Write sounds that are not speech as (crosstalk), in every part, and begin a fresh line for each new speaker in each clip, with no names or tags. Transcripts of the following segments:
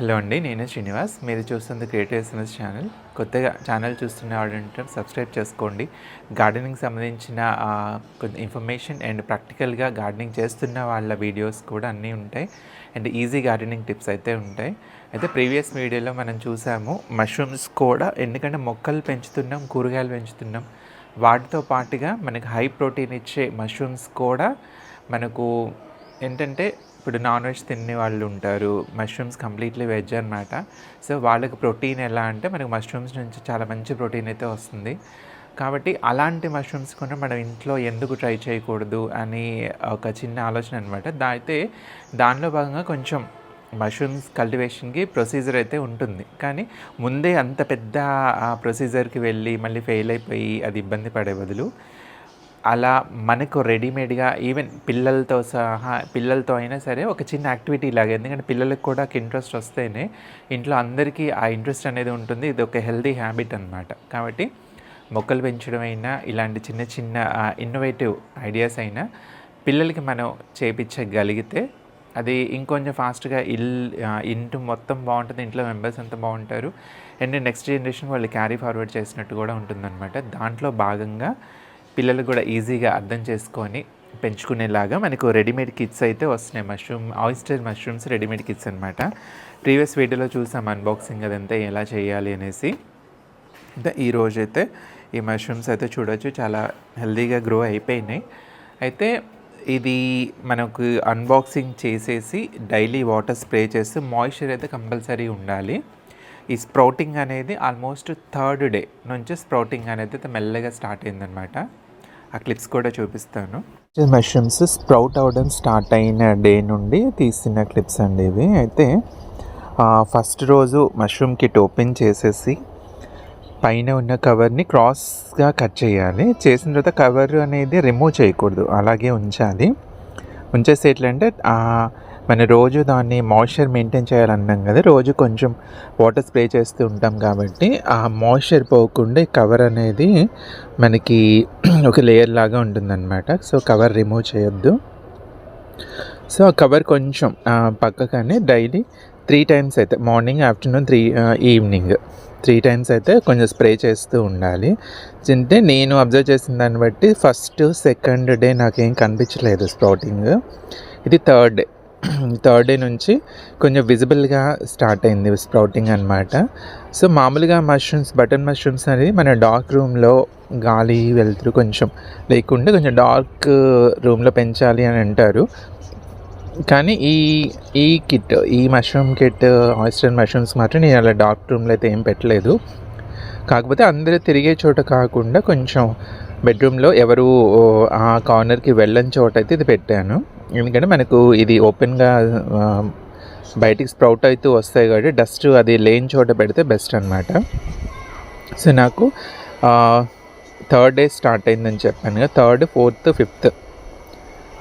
Hello అండి నేను శ్రీనివాస్. మీరు చూస్తుంది క్రియేటివ్ ఎస్ఎంఎస్ ఛానల్. కొత్తగా ఛానల్ చూస్తున్న వాళ్ళంటే సబ్స్క్రైబ్ చేసుకోండి. గార్డెనింగ్ సంబంధించిన కొంత ఇన్ఫర్మేషన్ అండ్ ప్రాక్టికల్గా గార్డెనింగ్ చేస్తున్న వాళ్ళ వీడియోస్ కూడా అన్నీ ఉంటాయి. అండ్ ఈజీ గార్డెనింగ్ టిప్స్ అయితే ఉంటాయి. అయితే ప్రీవియస్ వీడియోలో మనం చూసాము మష్రూమ్స్ కూడా ఎందుకంటే మొక్కలు పెంచుతున్నాం కూరగాయలు పెంచుతున్నాం. వాటితో పాటుగా మనకు హై ప్రోటీన్ ఇచ్చే మష్రూమ్స్ కూడా మనకు ఏంటంటే ఇప్పుడు నాన్ వెజ్ తినే వాళ్ళు ఉంటారు మష్రూమ్స్ కంప్లీట్లీ వెజ్ అనమాట సో వాళ్ళకి ప్రోటీన్ ఎలా అంటే మనకు మష్రూమ్స్ నుంచి చాలా మంచి ప్రోటీన్ అయితే వస్తుంది. కాబట్టి అలాంటి మష్రూమ్స్ కూడా మనం ఇంట్లో ఎందుకు ట్రై చేయకూడదు అని ఒక చిన్న ఆలోచన అనమాట దా అయితే దానిలో భాగంగా కొంచెం మష్రూమ్స్ కల్టివేషన్కి ప్రొసీజర్ అయితే ఉంటుంది. కానీ ముందే అంత పెద్ద ఆ ప్రొసీజర్కి వెళ్ళి మళ్ళీ ఫెయిల్ అయిపోయి అది ఇబ్బంది పడే బదులు అలా మనకు రెడీమేడ్గా ఈవెన్ పిల్లలతో సహా పిల్లలతో అయినా సరే ఒక చిన్న యాక్టివిటీ లాగా. ఎందుకంటే పిల్లలకు కూడా ఇంట్రెస్ట్ వస్తేనే ఇంట్లో అందరికీ ఆ ఇంట్రెస్ట్ అనేది ఉంటుంది. ఇది ఒక హెల్దీ హ్యాబిట్ అనమాట కాబట్టి మొక్కలు పెంచడం అయినా ఇలాంటి చిన్న చిన్న ఇన్నోవేటివ్ ఐడియాస్ అయినా పిల్లలకి మనం చేపించగలిగితే అది ఇంకొంచెం ఫాస్ట్గా ఇల్ ఇంటి మొత్తం బాగుంటుంది. ఇంట్లో మెంబర్స్ అంతా బాగుంటారు. అండ్ నెక్స్ట్ జనరేషన్ వాళ్ళు క్యారీ ఫార్వర్డ్ చేసినట్టు కూడా ఉంటుందన్నమాట. దాంట్లో భాగంగా పిల్లలు కూడా ఈజీగా అర్థం చేసుకొని పెంచుకునేలాగా మనకు రెడీమేడ్ కిట్స్ అయితే వస్తున్నాయి. Mushroom oyster mushrooms readymade kits అనమాట ప్రీవియస్ వీడియోలో చూసాం అన్బాక్సింగ్ అదంతా ఎలా చేయాలి అనేసి. అయితే ఈ రోజైతే ఈ మష్రూమ్స్ అయితే చూడొచ్చు. చాలా హెల్దీగా గ్రో అయిపోయినాయి. అయితే ఇది మనకు అన్బాక్సింగ్ చేసేసి డైలీ వాటర్ స్ప్రే చేసి మాయిశ్చర్ అయితే కంపల్సరీ ఉండాలి. ఈ స్ప్రౌటింగ్ అనేది ఆల్మోస్ట్ థర్డ్ డే నుంచి స్ప్రౌటింగ్ అనేది అయితే మెల్లగా స్టార్ట్ అయిందనమాట ఆ క్లిప్స్ కూడా చూపిస్తాను. మష్రూమ్స్ స్ప్రౌట్ అవ్వడం స్టార్ట్ అయిన డే నుండి తీసిన క్లిప్స్ అండి ఇవి. అయితే ఫస్ట్ రోజు మష్రూమ్ కిట్ ఓపెన్ చేసేసి పైన ఉన్న కవర్ని క్రాస్గా కట్ చేయాలి. చేసిన తర్వాత కవర్ అనేది రిమూవ్ చేయకూడదు. అలాగే ఉంచాలి. ఉంచేసి ఎట్లంటే మన రోజు దాన్ని మాయిశ్చర్ మెయింటైన్ చేయాలన్నాం కదా రోజు కొంచెం వాటర్ స్ప్రే చేస్తూ ఉంటాం కాబట్టి ఆ మాయిశ్చర్ పోకుండా కవర్ అనేది మనకి (clears throat) ఒక లేయర్ లాగా ఉంటుందన్నమాట. సో కవర్ రిమూవ్ చేయొద్దు. సో ఆ కవర్ కొంచెం ఆ, పక్కకనే డైలీ త్రీ టైమ్స్ అయితే morning afternoon three evening three times అయితే కొంచెం స్ప్రే చేస్తూ ఉండాలి. అంటే నేను అబ్జర్వ్ చేసిన దాన్ని బట్టి ఫస్ట్ సెకండ్ డే నాకేం కనిపించలేదు స్ప్రౌటింగ్ ఇది థర్డ్ డే (clears throat) థర్డ్ డే నుంచి కొంచెం విజిబుల్గా స్టార్ట్ అయింది స్ప్రౌటింగ్ అనమాట సో మామూలుగా మష్రూమ్స్ బటన్ మష్రూమ్స్ అనేది మన డార్క్ రూమ్లో గాలి వెళ్తురు కొంచెం. లేకుండా కొంచెం డార్క్ రూమ్లో uh, పెంచాలి అని అంటారు. కానీ ఈ ఈ కిట్ ఈ మష్రూమ్ కిట్ ఆయిస్టర్ మష్రూమ్స్ మాత్రం నేను అలా డార్క్ రూమ్లో అయితే ఏం పెట్టలేదు. కాకపోతే అందరూ తిరిగే చోట కాకుండా కొంచెం బెడ్రూమ్లో ఎవరు ఆ కార్నర్కి వెళ్ళని చోట అయితే ఇది పెట్టాను. ఎందుకంటే మనకు ఇది ఓపెన్గా బయటికి స్ప్రౌట్ అయితే వస్తాయి కాబట్టి డస్ట్ అది లేని చోట పెడితే బెస్ట్ అనమాట సో నాకు థర్డ్ డే స్టార్ట్ అయిందని చెప్పాను కదా థర్డ్ ఫోర్త్ ఫిఫ్త్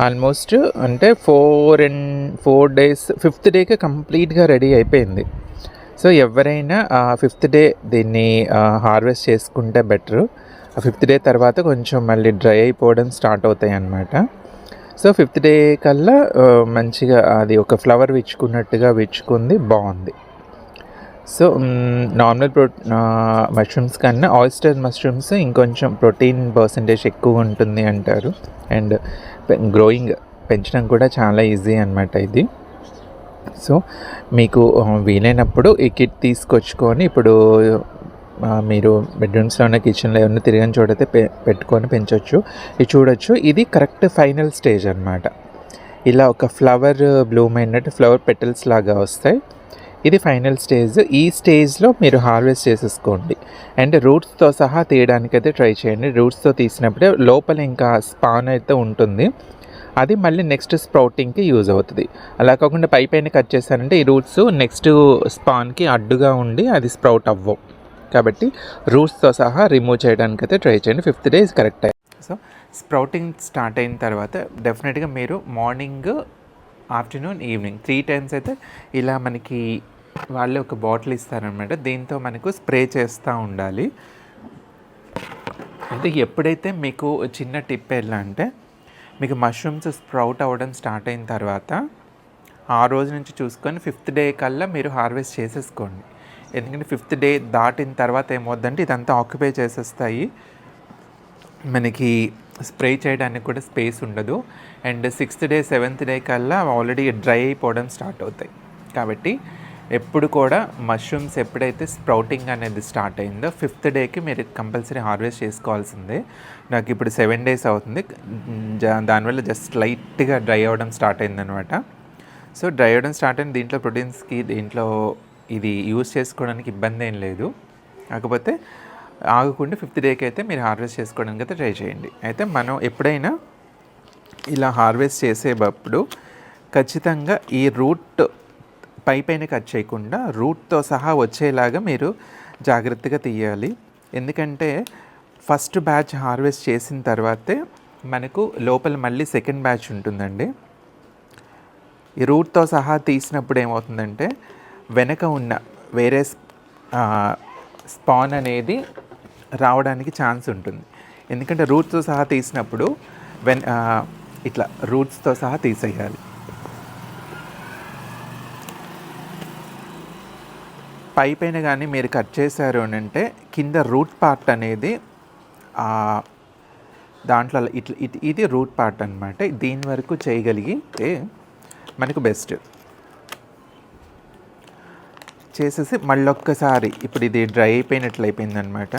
ఆల్మోస్ట్ అంటే four and four days fifth డేకి కంప్లీట్గా రెడీ అయిపోయింది. సో ఎవరైనా ఫిఫ్త్ డే దీన్ని హార్వెస్ట్ చేసుకుంటే బెటర్. ఆ ఫిఫ్త్ డే తర్వాత కొంచెం మళ్ళీ డ్రై అయిపోవడం స్టార్ట్ అవుతాయి అన్నమాట. సో ఫిఫ్త్ డే కల్లా మంచిగా అది ఒక ఫ్లవర్ విచ్చుకున్నట్టుగా విచ్చుకుంది బాగుంది. సో నార్మల్ ప్రో మష్రూమ్స్ కన్నా ఆయిస్టర్ మష్రూమ్స్ ఇంకొంచెం ప్రోటీన్ పర్సంటేజ్ ఎక్కువ ఉంటుంది అంటారు. అండ్ గ్రోయింగ్ పెంచడం కూడా చాలా ఈజీ అనమాట ఇది. సో మీకు వీలైనప్పుడు ఈ కిట్ తీసుకొచ్చుకొని ఇప్పుడు మీరు బెడ్రూమ్స్లో ఉన్న కిచెన్లో ఏమన్నా తిరిగిన చోటైతే పె పెట్టుకొని పెంచవచ్చు ఇది చూడొచ్చు. ఇది కరెక్ట్ ఫైనల్ స్టేజ్ అనమాట ఇలా ఒక ఫ్లవర్ బ్లూమ్ అయినట్టు ఫ్లవర్ పెటల్స్ లాగా వస్తాయి. ఇది ఫైనల్ స్టేజ్. ఈ స్టేజ్లో మీరు హార్వెస్ట్ చేసేసుకోండి. అండ్ రూట్స్తో సహా తీయడానికైతే ట్రై చేయండి. రూట్స్తో తీసినప్పుడే లోపల ఇంకా స్పాన్ అయితే ఉంటుంది. అది మళ్ళీ నెక్స్ట్ స్ప్రౌటింగ్కి యూజ్ అవుతుంది. అలా కాకుండా పై పైన కట్ చేశానంటే ఈ రూట్స్ నెక్స్ట్ స్పాన్కి అడ్డుగా ఉండి అది స్ప్రౌట్ అవ్వవు. కాబట్టి రూట్స్తో సహా రిమూవ్ చేయడానికి అయితే ట్రై చేయండి fifth day is correct so sprouting start అయిన తర్వాత డెఫినెట్గా మీరు morning afternoon evening three times అయితే ఇలా మనకి వాళ్ళు ఒక బాటిల్ ఇస్తారనమాట దీంతో మనకు స్ప్రే చేస్తూ ఉండాలి. అంటే ఎప్పుడైతే మీకు చిన్న టిప్ ఎలా అంటే మీకు మష్రూమ్స్ స్ప్రౌట్ అవ్వడం స్టార్ట్ అయిన తర్వాత ఆ రోజు నుంచి చూసుకొని ఫిఫ్త్ డే కల్లా మీరు హార్వెస్ట్ చేసేసుకోండి. ఎందుకంటే ఫిఫ్త్ డే దాటిన తర్వాత ఏమవుద్దంటే ఇదంతా ఆక్యుపై చేసేస్తాయి. మనకి స్ప్రే చేయడానికి కూడా స్పేస్ ఉండదు. And sixth day seventh day కల్లా ఆల్రెడీ డ్రై అయిపోవడం స్టార్ట్ అవుతాయి. కాబట్టి ఎప్పుడు కూడా మష్రూమ్స్ ఎప్పుడైతే స్ప్రౌటింగ్ అనేది స్టార్ట్ అయిందో ఫిఫ్త్ డేకి మీరు కంపల్సరీ హార్వెస్ట్ చేసుకోవాల్సిందే. నాకు ఇప్పుడు సెవెన్ డేస్ అవుతుంది. జా- దానివల్ల జస్ట్ లైట్గా డ్రై అవ్వడం స్టార్ట్ అయిందనమాట సో డ్రై అవ్వడం స్టార్ట్ అయిన దీంట్లో ప్రోటీన్స్కి దీంట్లో ఇది యూస్ చేసుకోవడానికి ఇబ్బంది ఏం లేదు. కాకపోతే ఆగకుండా ఫిఫ్త్ డేకి అయితే మీరు హార్వెస్ట్ చేసుకోవడానికి అయితే ట్రై చేయండి. అయితే మనం ఎప్పుడైనా ఇలా హార్వెస్ట్ చేసేటప్పుడు ఖచ్చితంగా ఈ రూట్ పై పైన కట్ చేయకుండా రూట్తో సహా వచ్చేలాగా మీరు జాగ్రత్తగా తీయాలి. ఎందుకంటే ఫస్ట్ బ్యాచ్ హార్వెస్ట్ చేసిన తర్వాతే మనకు లోపల మళ్ళీ సెకండ్ బ్యాచ్ ఉంటుందండి. ఈ రూట్తో సహా తీసినప్పుడు ఏమవుతుందంటే వెనక ఉన్న వేరే స్పాన్ అనేది రావడానికి ఛాన్స్ ఉంటుంది. ఎందుకంటే రూట్స్తో సహా తీసినప్పుడు వెన్ ఇట్లా రూట్స్తో సహా తీసేయాలి. పై పైన కానీ మీరు కట్ చేశారు అని అంటే కింద రూట్ పార్ట్ అనేది దాంట్లో ఇట్లా ఇట్- ఇది రూట్ పార్ట్ అనమాట దీని వరకు చేయగలిగితే మనకు బెస్ట్. చేసేసి మళ్ళీ ఒక్కసారి ఇప్పుడు ఇది డ్రై అయిపోయినట్లు అయిపోయిందనమాట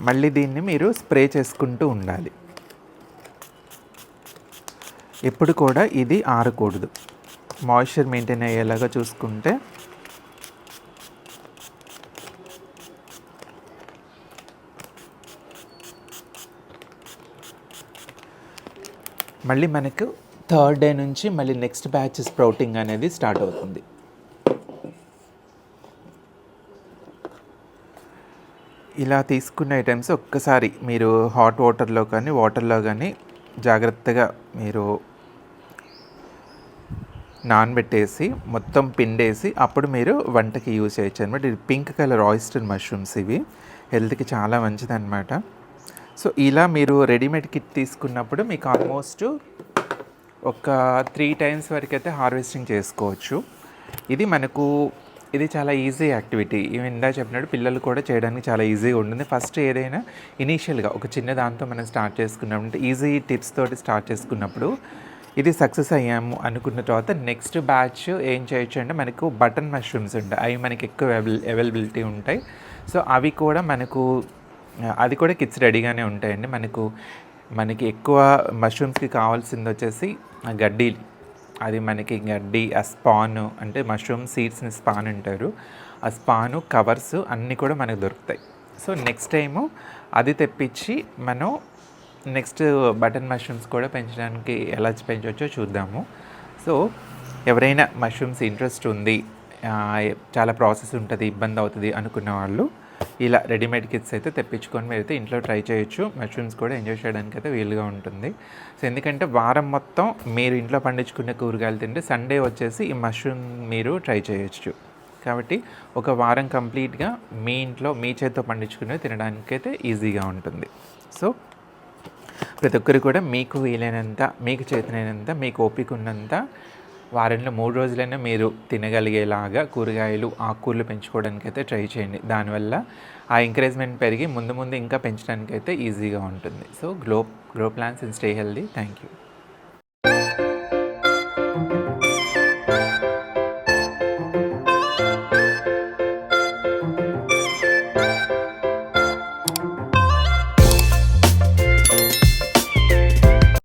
మళ్ళీ దీన్ని మీరు స్ప్రే చేసుకుంటూ ఉండాలి. ఎప్పుడు కూడా ఇది ఆరకూడదు. మాయిశ్చర్ మెయింటైన్ అయ్యేలాగా చూసుకుంటే. మళ్ళీ మనకు థర్డ్ డే నుంచి మళ్ళీ నెక్స్ట్ బ్యాచ్ స్ప్రౌటింగ్ అనేది స్టార్ట్ అవుతుంది. ఇలా తీసుకున్న ఐటమ్స్ ఒక్కసారి మీరు హాట్ వాటర్లో కానీ వాటర్లో కానీ జాగ్రత్తగా మీరు నానబెట్టేసి మొత్తం పిండేసి అప్పుడు మీరు వంటకి యూజ్ చేయొచ్చు అనమాట ఇది పింక్ కలర్ ఆయిస్టర్ మష్రూమ్స్ ఇవి. హెల్త్కి చాలా మంచిదన్నమాట. సో ఇలా మీరు రెడీమేడ్ కిట్ తీసుకున్నప్పుడు మీకు ఆల్మోస్ట్ ఒక త్రీ టైమ్స్ వరకు అయితే హార్వెస్టింగ్ చేసుకోవచ్చు. ఇది మనకు ఇది చాలా ఈజీ యాక్టివిటీ. ఇవి ఇందా చెప్పినట్టు పిల్లలు కూడా చేయడానికి చాలా ఈజీగా ఉంటుంది. ఫస్ట్ ఏదైనా ఇనీషియల్గా ఒక చిన్న దాంతో మనం స్టార్ట్ చేసుకున్నప్పుడు ఈజీ టిప్స్ తోటి స్టార్ట్ చేసుకున్నప్పుడు ఇది సక్సెస్ అయ్యాము అనుకున్న తర్వాత నెక్స్ట్ బ్యాచ్ ఏం చేయొచ్చు అంటే మనకు బటన్ మష్రూమ్స్ ఉంటాయి. అవి మనకి ఎక్కువ అవైలబిలిటీ ఉంటాయి. సో అవి కూడా మనకు అది కూడా కిట్స్ రెడీగానే ఉంటాయండి. మనకు మనకి ఎక్కువ మష్రూమ్స్కి కావాల్సింది వచ్చేసి ఆ గడ్డి అది మనకి గడ్డి ఆ స్పాన్ అంటే మష్రూమ్ సీడ్స్ని స్పాన్ అంటారు. ఆ స్పాను కవర్స్ అన్నీ కూడా మనకు దొరుకుతాయి. సో నెక్స్ట్ టైము అది తెప్పించి మనం నెక్స్ట్ బటన్ మష్రూమ్స్ కూడా పెంచడానికి ఎలా పెంచవచ్చో చూద్దాము. సో ఎవరైనా మష్రూమ్స్ ఇంట్రెస్ట్ ఉంది చాలా ప్రాసెస్ ఉంటుంది ఇబ్బంది అవుతుంది అనుకున్న వాళ్ళు ఇలా రెడీమేడ్ కిట్స్ అయితే తెప్పించుకొని మీరు అయితే ఇంట్లో ట్రై చేయొచ్చు. మష్రూమ్స్ కూడా ఎంజాయ్ చేయడానికి అయితే వీలుగా ఉంటుంది. సో ఎందుకంటే వారం మొత్తం మీరు ఇంట్లో పండించుకునే కూరగాయలు తింటే సండే వచ్చేసి ఈ మష్రూమ్ మీరు ట్రై చేయొచ్చు. కాబట్టి ఒక వారం కంప్లీట్గా మీ ఇంట్లో మీ చేతితో పండించుకునే తినడానికైతే ఈజీగా ఉంటుంది. సో ప్రతి ఒక్కరు కూడా మీకు వీలైనంత మీకు చేతనైనంత మీకు ఓపిక ఉన్నంత వారంలో మూడు రోజులైనా మీరు తినగలిగేలాగా కూరగాయలు ఆకుకూరలు పెంచుకోవడానికి అయితే ట్రై చేయండి. దానివల్ల ఆ ఎంకరేజ్మెంట్ పెరిగి ముందు ముందు ఇంకా పెంచడానికి అయితే ఈజీగా ఉంటుంది. So grow grow plants and stay healthy thank you